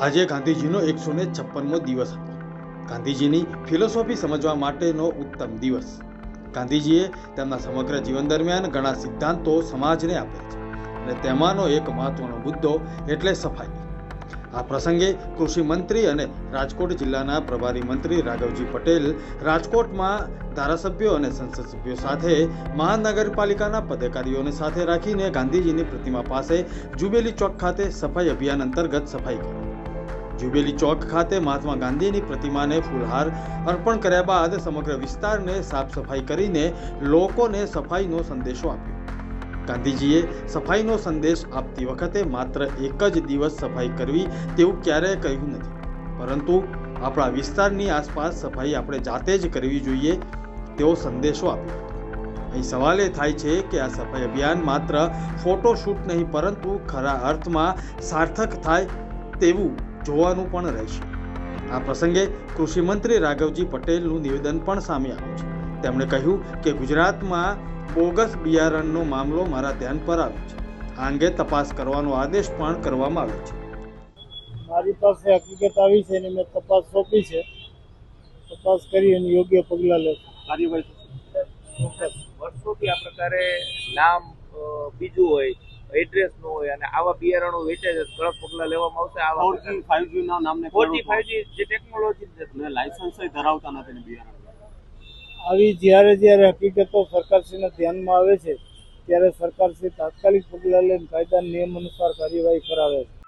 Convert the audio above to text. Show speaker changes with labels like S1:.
S1: આજે ગાંધીજીનો એકસો ને છપ્પનમો દિવસ હતો. ગાંધીજીની ફિલોસોફી સમજવા માટેનો ઉત્તમ દિવસ. ગાંધીજીએ તેમના સમગ્ર જીવન દરમિયાન ઘણા સિદ્ધાંતો સમાજને આપ્યા છે અને તેમાંનો એક મહત્વનો મુદ્દો એટલે સફાઈ. આ પ્રસંગે કૃષિ મંત્રી અને રાજકોટ જિલ્લાના પ્રભારી મંત્રી રાઘવજી પટેલ રાજકોટમાં ધારાસભ્યો અને સંસદ સભ્યો સાથે મહાનગરપાલિકાના પદાધિકારીઓને સાથે રાખીને ગાંધીજીની પ્રતિમા પાસે જુબેલી ચોક ખાતે સફાઈ અભિયાન અંતર્ગત સફાઈ કરી. જુબેલી ચોક ખાતે મહાત્મા ગાંધીની પ્રતિમાને ફૂલહાર અર્પણ કર્યા બાદ સમગ્ર વિસ્તારને સાફ સફાઈ કરીને લોકોને સફાઈનો સંદેશો આપ્યો. ગાંધીજીએ સફાઈનો સંદેશ આપતી વખતે માત્ર એક જ દિવસ સફાઈ કરવી તેવું ક્યારેય કહ્યું નથી. પરંતુ આપણા વિસ્તારની આસપાસ સફાઈ આપણે જાતે જ કરવી જોઈએ તેવો સંદેશો આપ્યો. અહીં સવાલ એ થાય છે કે આ સફાઈ અભિયાન માત્ર ફોટોશૂટ નહીં, પરંતુ ખરા અર્થમાં સાર્થક થાય તેવું જોવાનું પણ રહેશે આ પ્રસંગે કૃષિ મંત્રી રાઘવજી પટેલનું નિવેદન પણ સામે આવ્યું છે. તેમણે કહ્યું કે ગુજરાતમાં બોગસ બિયારણનો મામલો મારા ધ્યાન પર આવ્યો છે. આ અંગે તપાસ કરવાનો આદેશ પણ કરવામાં આવ્યો છે.
S2: મારી પાસે હકીકત આવી છે અને મેં તપાસ સોંપી છે. તપાસ કરી અને યોગ્ય પગલાં લે
S3: કાર્યવાહી વર્ષોથી આ પ્રકારે નામ બીજું હોય એડ્રેસનું હોય અને આવા બિયારણો વેચે છે કડક પગલા લેવામાં આવશે આવા
S4: ફોરજી ફાઈવજી ના નામને
S3: ફોરજી ફાઈવજી જે ટેકનોલોજી છે
S4: ને લાયસન્સ ધરાવતા નથી ને બિયારણ.
S2: આવી જ્યારે જ્યારે હકીકતો સરકારશ્રીના ધ્યાનમાં આવે છે ત્યારે સરકારશ્રી તાત્કાલિક પગલાં લઈને કાયદા નિયમ અનુસાર કાર્યવાહી કરાવે છે.